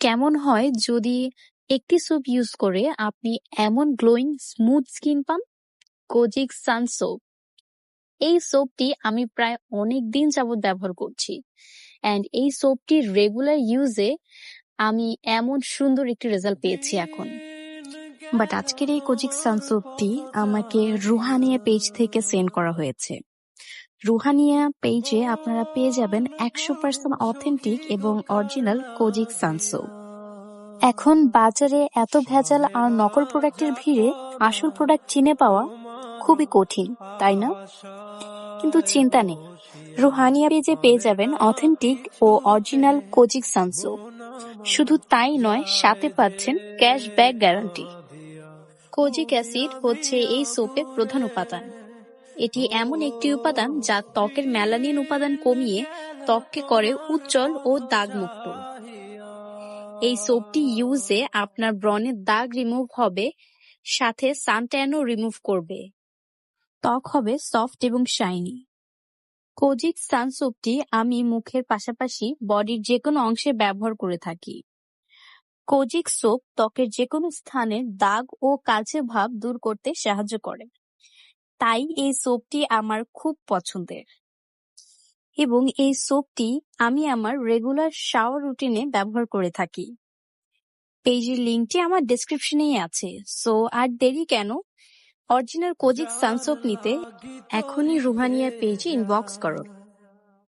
কেমন হয় যদি একটি সোপ ইউজ করে আপনি এমন গ্লোয়িং স্মুথ স্কিন পান? Kojic San soap. এই সোপটি আমি প্রায় অনেক দিন যাবৎ ব্যবহার করছি অ্যান্ড এই সোপটির রেগুলার ইউজে আমি এমন সুন্দর একটি রেজাল্ট পেয়েছি এখন বাট আজকের এই কোজিক সানসোপটি আমাকে রুহানিয়া পেজ থেকে সেন্ড করা হয়েছে রুহানিয়া পেজে আপনারা পেয়ে যাবেন একশো পার্সেন্ট অথেন্টিক এবং অরিজিনাল কোজিক সানসোপ এখন বাজারে এত ভেজাল আর নকল প্রোডাক্টের ভিড়ে আসল প্রোডাক্ট চিনে পাওয়া খুবই কঠিন, তাই না? কিন্তু চিন্তা নেই, রুহানিয়া পেজে পেয়ে যাবেন অথেন্টিক ও অরিজিনাল কোজিক সানসোপ শুধু তাই নয়, সাথে পাচ্ছেন ক্যাশব্যাক গ্যারান্টি। কোজিক অ্যাসিড হচ্ছে এই সোপের প্রধান উপাদান। এটি এমন একটি উপাদান যা ত্বকের ম্যালানিন উপাদান কমিয়ে ত্বককে করে উজ্জ্বল ও দাগমুক্ত। এই সোপটি ইউজে আপনার ব্রণের দাগ রিমুভ হবে, সাথে সানট্যানও রিমুভ করবে। ত্বক হবে সফট এবং শাইনি। কোজিক সান সানসোপটি আমি মুখের পাশাপাশি বডির যে কোনো অংশে ব্যবহার করে থাকি। কোজিক সোপ ত্বকের যে কোনো স্থানে দাগ ও কালচে ভাব দূর করতে সাহায্য করে। তাই এই সোপটি আমার খুব পছন্দের। এবং এই সোপটি আমি আমার রেগুলার শাওয়ার রুটিনে ব্যবহার করে থাকি। পেজের লিঙ্কটি আমার ডেসক্রিপশনেই আছে। সো আর দেরি কেন? অরিজিনাল কোজিক সানসোপ নিতে এখনই রুহানিয়া পেজে ইনবক্স করো।